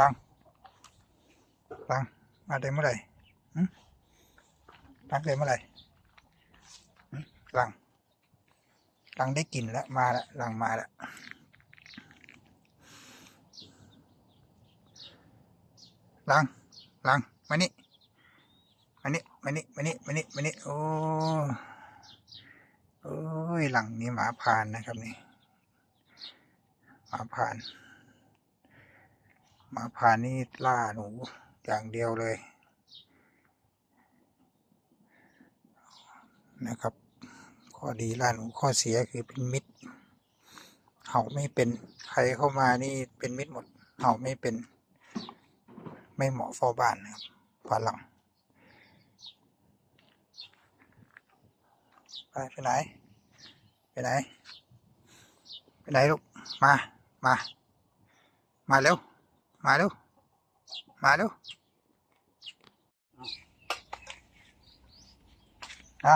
ลังลัง มาได้เมื่อไหร่หึลังได้เมื่อไหร่หลังลังได้กลิ่นแล้วมาแล้วลังมาแล้วลังลังมานี่มานี่มานี่มานี่มานี่มานี่โอ้โอ้ยหลังนี้หมาพรานนะครับนี่หมาพราน มาพานนี่ล่าหนูอย่างเดียวเลย นะครับ ข้อดีล่าหนูข้อเสียคือเป็นมิตรเห่าไม่เป็นใครเข้ามานี่เป็นมิตรหมดเห่าไม่เป็น ไม่เหมาะเฝ้าบ้านนะครับฝรั่งไปไปไหน ไปไหน ไปไหนลูก มา มา มาเร็ว มาเร็วมาเร็วเอา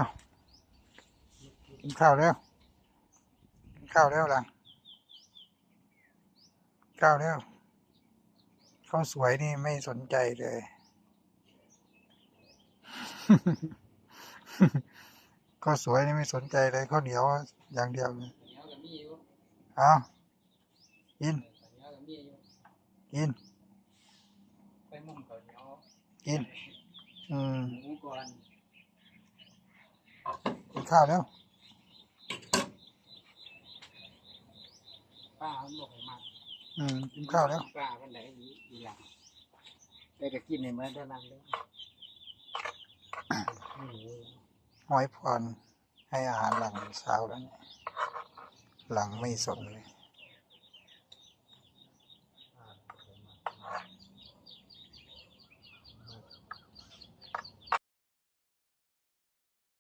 กินข้าวเร็วกินข้าวเร็วลังข้าวเร็วข้าวสวยนี่ไม่สนใจเลยข้าวสวยนี่ไม่สนใจเลยข้าวเหนียวอย่างเดียวเลยเหนียวกับมีอยู่เอากิน เหนียวกับมีอยู่ กินไปมุ่งข้าวเหนียวกินอืมหมูก่อนกินข้าวแล้วป้ามันบอกให้มาอืมกินข้าวแล้วป้าคนไหนอีอีหลังได้ก็กินในเมื่อเท่านั้นเลยหมูห้อยพรให้อาหารหลังเช้าแล้วเนี่ยหลังไม่สนเลย